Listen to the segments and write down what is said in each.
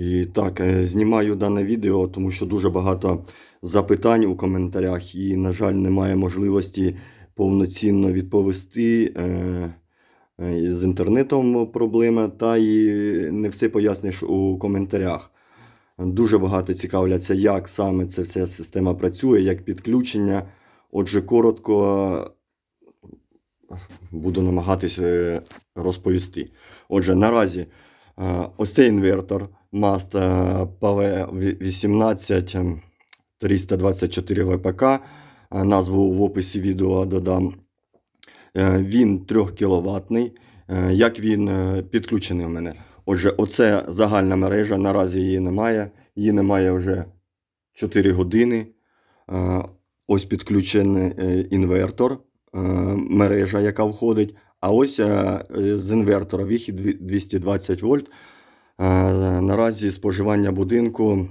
І так, е, знімаю дане відео, тому що дуже багато запитань у коментарях, і, на жаль, немає можливості повноцінно відповісти. Е, е, з інтернетом проблема, та і не все поясниш у коментарях. Дуже багато цікавляться, як саме ця вся система працює, як підключення. Отже, коротко буду намагатися розповісти. Отже, наразі ось цей інвертор Е, PV18 324 ВПК. е, Назву в описі відео додам. Е, Він 3 кВт. Як він е, підключений у мене? Отже, оце загальна мережа. Наразі її немає. Її немає вже 4 години. Е, Ось підключений е, інвертор, е, мережа, яка входить. А ось е, е, з інвертора вихід 220 вольт. Е, Наразі споживання будинку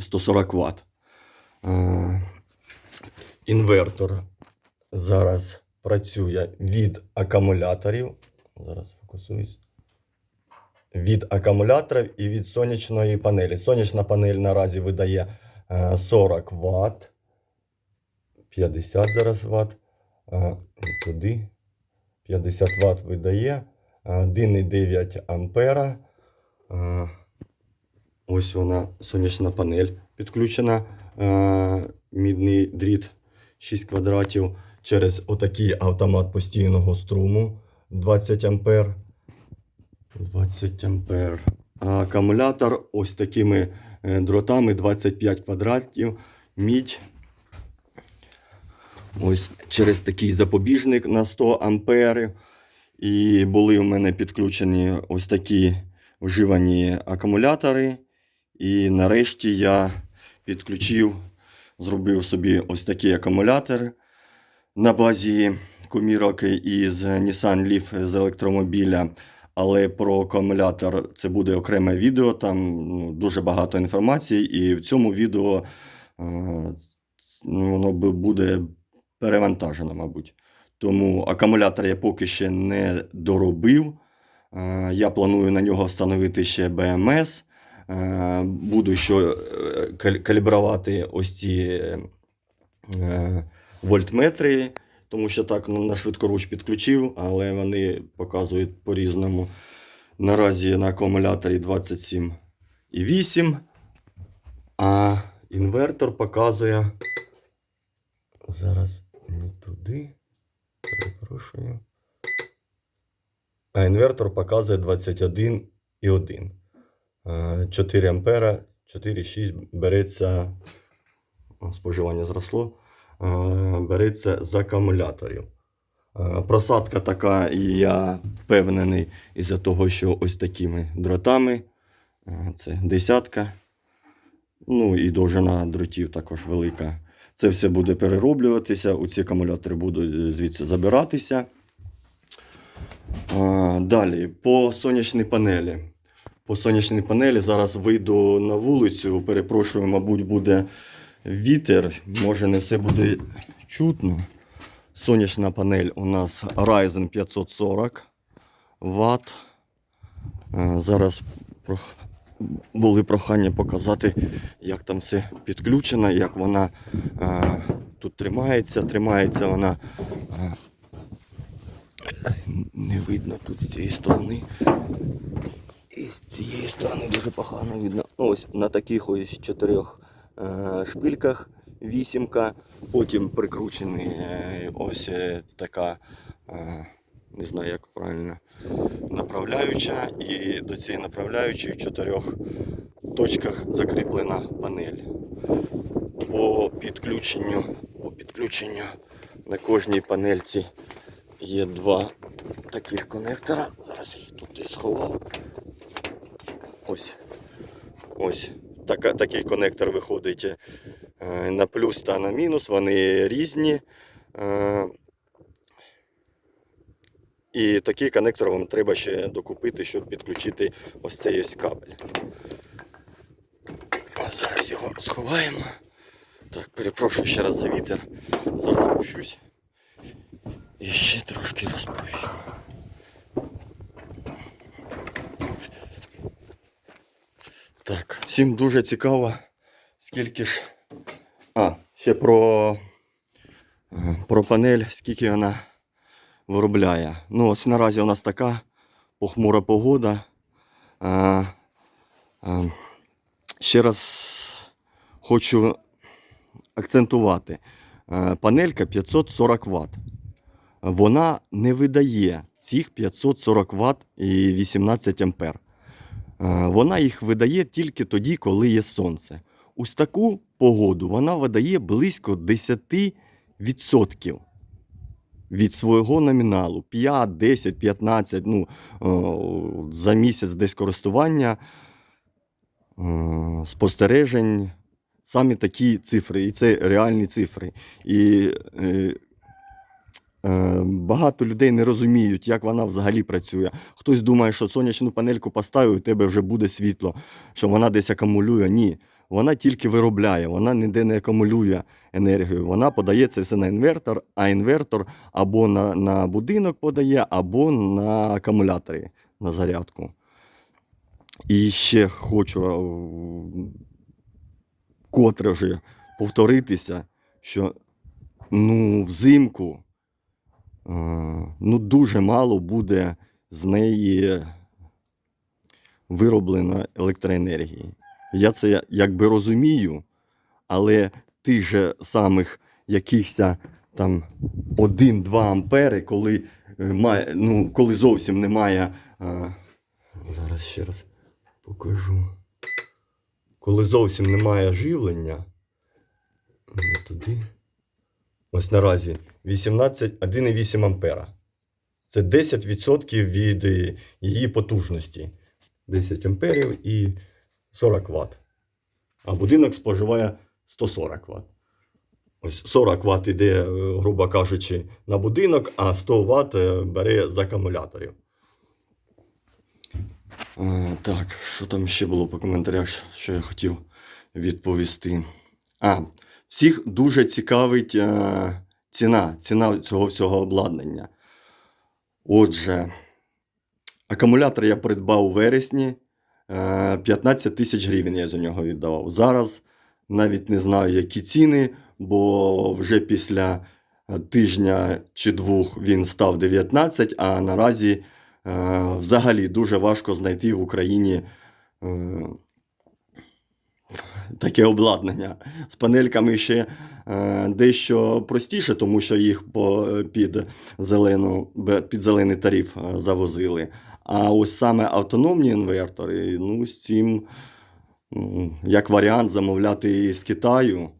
140 Вт. Е, Інвертор зараз працює від акумуляторів. Зараз фокусуюсь. Від акумуляторів і від сонячної панелі. Сонячна панель наразі видає е, 40 Вт. 50 зараз Вт. Е, Туди. 50 Вт видає. Е, 1,9 ампера. Е, Ось вона сонячна панель підключена. Е, Мідний дріт 6 квадратів через отакий автомат постійного струму 20 ампер. 20 ампер. А акумулятор ось такими е, дротами 25 квадратів. Мідь. Ось через такий запобіжник на 100 ампер. І були у мене підключені ось такі вживані акумулятори. І нарешті я підключив, зробив собі ось такий акумулятор на базі комірок із Nissan Leaf з електромобіля. Але про акумулятор це буде окреме відео. Там ну, дуже багато інформації, і в цьому відео е, воно буде перевантажено, мабуть. Тому акумулятор я поки ще не доробив. Е, Я планую на нього встановити ще BMS. Е, Буду ще калібрувати ось ці е, вольтметри, тому що так ну, на швидкоруч підключив, але вони показують по-різному. Наразі на акумуляторі 27,8, а інвертор показує. Зараз не туди. Перепрошую. А інвертор показує 21,1. Е, 4 ампера, 4,6 береться. Споживання зросло. Береться з акумуляторів. Просадка така, і я впевнений, із-за того, що ось такими дротами. Це десятка. Ну і довжина дротів також велика. Це все буде перероблюватися. У ці акумулятори будуть е, звідси забиратися. Далі, по сонячній панелі. По сонячній панелі зараз вийду на вулицю. Перепрошую, мабуть, буде вітер. Може, не все буде чутно. Сонячна панель у нас Ryzen 540 Вт. Е, Зараз були прохання показати, як там все підключено, як вона е, тут тримається. Тримається вона. Не видно тут з цієї сторони. І з цієї сторони дуже погано видно. Ось на таких ось чотирьох е, шпильках вісімка. Потім прикручений е, ось е, така, не знаю як правильно, направляюча. І до цієї направляючої в чотирьох точках закріплена панель. По підключенню, по підключенню на кожній панельці є два таких конектора. Зараз я їх тут десь сховав. Ось. Ось. Така, такий конектор виходить е, на плюс та на мінус. Вони різні. Е, і такий конектор вам треба ще докупити, щоб підключити ось цей ось кабель. Зараз його сховаємо. Так, перепрошую ще раз за вітер. Зараз спущусь. І ще трошки розповім. Так, всім дуже цікаво, скільки ж. А, ще про, про панель, скільки вона виробляє. Ну, ось наразі у нас така похмура погода. А, а, ще раз хочу акцентувати. Е, Панелька 540 Вт. Вона не видає цих 540 Вт і 18 ампер. Е, Вона їх видає тільки тоді, коли є сонце. Ось таку погоду вона видає близько 10% від свого номіналу. 5, 10, 15, ну, за місяць десь користування, е, спостережень. Саме такі цифри, і це реальні цифри. І е, е, багато людей не розуміють, як вона взагалі працює. Хтось думає, що сонячну панельку поставив, у тебе вже буде світло, що вона десь акумулює. Ні, вона тільки виробляє, вона ніде не акумулює енергію. Вона подає це все на інвертор, а інвертор або на, на будинок подає, або на акумуляторі на зарядку. І ще хочу е, котре вже повторитися, що ну, взимку е, ну, дуже мало буде з неї вироблено електроенергії. Я це якби розумію, але тих же самих якихось там 1-2 ампери, коли, е, ну, коли зовсім немає. е, зараз ще раз покажу. Коли зовсім немає живлення, ну, туди. Ось наразі 18, 1,8 ампера. Це 10% від е, її потужності. 10 амперів і 40 Вт. А будинок споживає 140 Вт. Ось 40 Вт йде, е, грубо кажучи, на будинок, а 100 Вт е, бере з акумуляторів. Так, що там ще було по коментарях, що я хотів відповісти. А, всіх дуже цікавить е, ціна, ціна цього всього обладнання. Отже, акумулятор я придбав у вересні. е, 15 тисяч гривень я за нього віддавав. Зараз навіть не знаю, які ціни, бо вже після е, тижня чи двох він став 19, а наразі е, взагалі дуже важко знайти в Україні е, таке обладнання. З панельками ще е, дещо простіше, тому що їх по, під, зелену, під зелений тариф е, завозили. А ось саме автономні інвертори, ну, з цим, як варіант, замовляти з Китаю.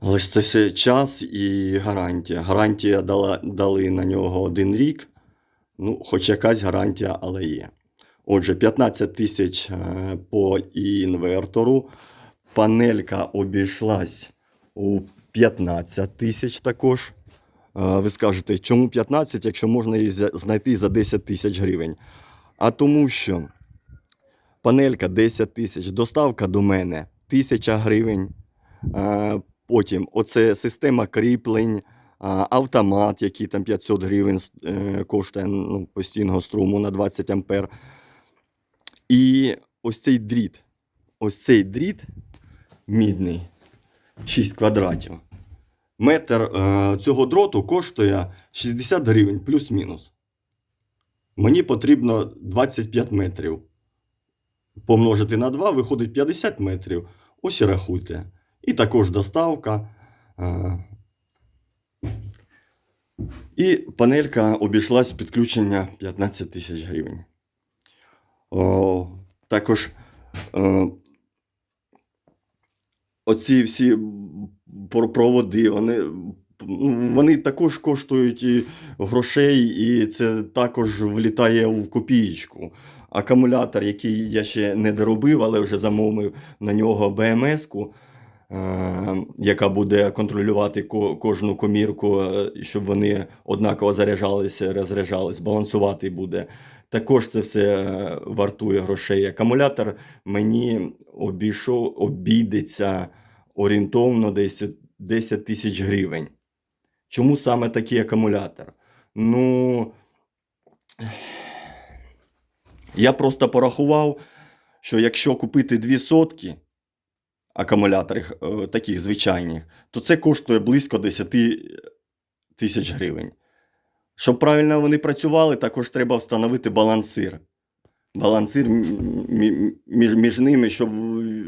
Але це все час і гарантія. Гарантія дала, дали на нього один рік. Ну, хоч якась гарантія, але є. Отже, 15 тисяч е, по інвертору. Панелька обійшлась у 15 тисяч також. Е, Ви скажете, чому 15, якщо можна її знайти за 10 тисяч гривень? А тому що панелька 10 тисяч, доставка до мене 1000 гривень. Е, Потім оце система кріплень, автомат, який там 500 гривень коштує ну, постійного струму на 20 ампер. І ось цей дріт. Ось цей дріт мідний, 6 квадратів. Метр е, цього дроту коштує 60 гривень плюс-мінус. Мені потрібно 25 метрів. Помножити на 2 виходить 50 метрів. Ось і рахуйте. І також доставка. е, І панелька обійшлась підключення 15 тисяч гривень. О, також е, оці всі проводи, вони, ну, вони також коштують і грошей, і це також влітає в копієчку. Акумулятор, який я ще не доробив, але вже замовив на нього БМС-ку, е, яка буде контролювати ко- кожну комірку, е, щоб вони однаково заряджалися, розряджались, балансувати буде. Також це все е, вартує грошей. Акумулятор мені обійшов, обійдеться орієнтовно десь 10 тисяч гривень. Чому саме такий акумулятор? Ну, я просто порахував, що якщо купити дві сотки акумуляторів е, таких звичайних, то це коштує близько 10 тисяч гривень. Щоб правильно вони працювали, також треба встановити балансир. Балансир між, між ними, щоб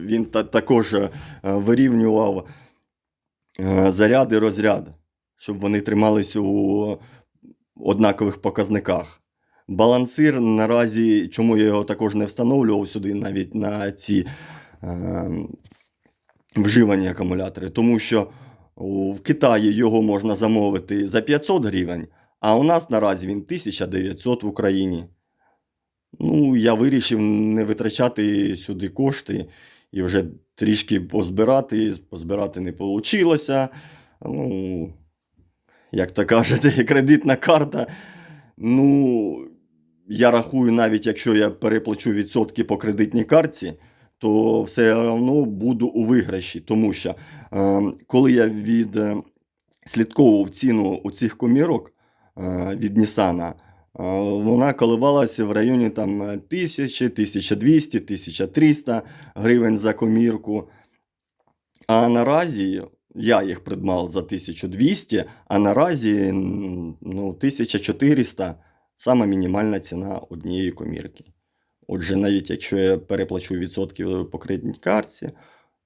він та, також е, вирівнював е, заряд і розряд, щоб вони тримались у однакових показниках. Балансир наразі, чому я його також не встановлював сюди, навіть на ці е, вживані акумулятори, тому що в Китаї його можна замовити за 500 гривень, а у нас наразі він 1900 в Україні. Ну, я вирішив не витрачати сюди кошти і вже трішки позбирати. Позбирати не вийшло. Ну, як то кажете, кредитна карта. Ну, я рахую, навіть якщо я переплачу відсотки по кредитній картці, то все одно буду у виграші. Тому що е, коли я від е, слідковував ціну у цих комірок від Нісана, вона коливалася в районі там 1000, 1200, 1300 гривень за комірку. А наразі я їх придбав за 1200, а наразі ну, 1400 саме мінімальна ціна однієї комірки. Отже, навіть якщо я переплачу відсотки по кредитній картці,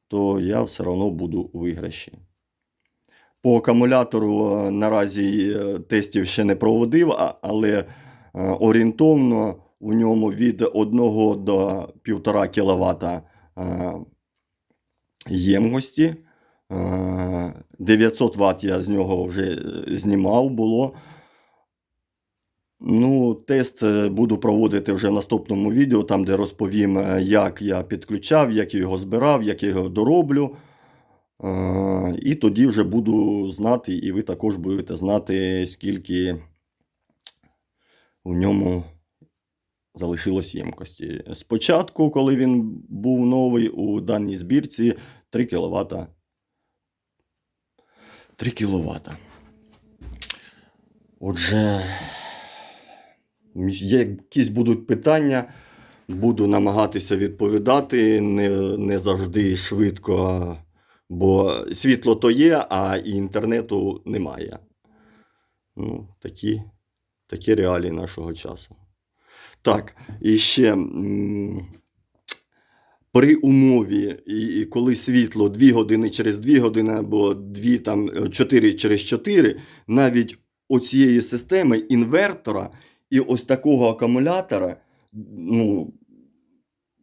то я все одно буду у виграші. По акумулятору е, наразі е, тестів ще не проводив, але е, орієнтовно у ньому від 1 до 1,5 кВт ємності. Е, 900 Вт я з нього вже знімав було. Ну, тест буду проводити вже в наступному відео, там, де розповім, як я підключав, як я його збирав, як я його дороблю. І тоді вже буду знати, і ви також будете знати, скільки у ньому залишилось ємкості. Спочатку, коли він був новий у даній збірці, 3 кВт. 3 кВт. Отже, якісь будуть питання, буду намагатися відповідати не, не завжди швидко, бо світло то є, а інтернету немає. Ну, такі, такі реалії нашого часу. Так, і ще при умові, і коли світло 2 години через 2 години або 2, там, 4 через 4, навіть оцієї системи інвертора і ось такого акумулятора, ну,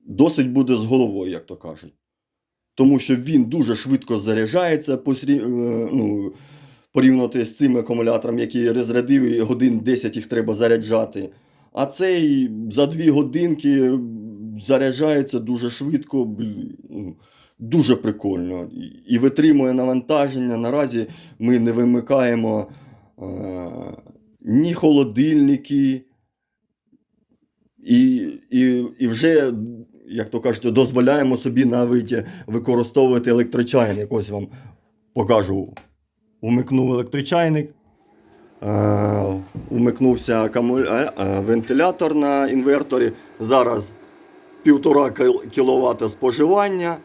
досить буде з головою, як то кажуть. Тому що він дуже швидко заряджається посрі... е, ну, порівняти з цим акумулятором, який розрядив, і годин 10 їх треба заряджати. А цей за 2 годинки заряджається дуже швидко, ну, дуже прикольно. І витримує навантаження. Наразі ми не вимикаємо е, ні холодильники, і, і, і вже, як то кажуть, дозволяємо собі навіть використовувати електрочайник. Ось вам покажу. Умикнув електрочайник. Е, Умикнувся е, е, вентилятор на інверторі. Зараз 1,5 кВт споживання.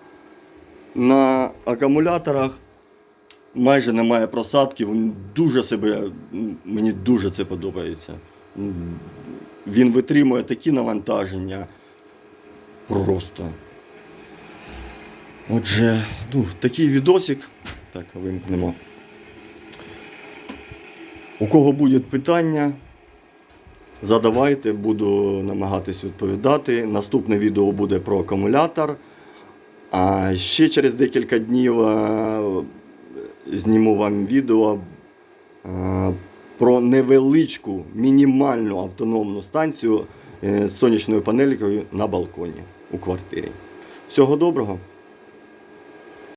На акумуляторах майже немає просадки. Дуже себе, мені дуже це подобається. Він витримує такі навантаження. Просто. Отже, ну, такий відосик. Так, вимкнемо. У кого будуть питання, задавайте, буду намагатись відповідати. Наступне відео буде про акумулятор. А ще через декілька днів е, зніму вам відео е, про невеличку мінімальну автономну станцію е, з сонячною панелькою на балконі у квартирі. Всього доброго!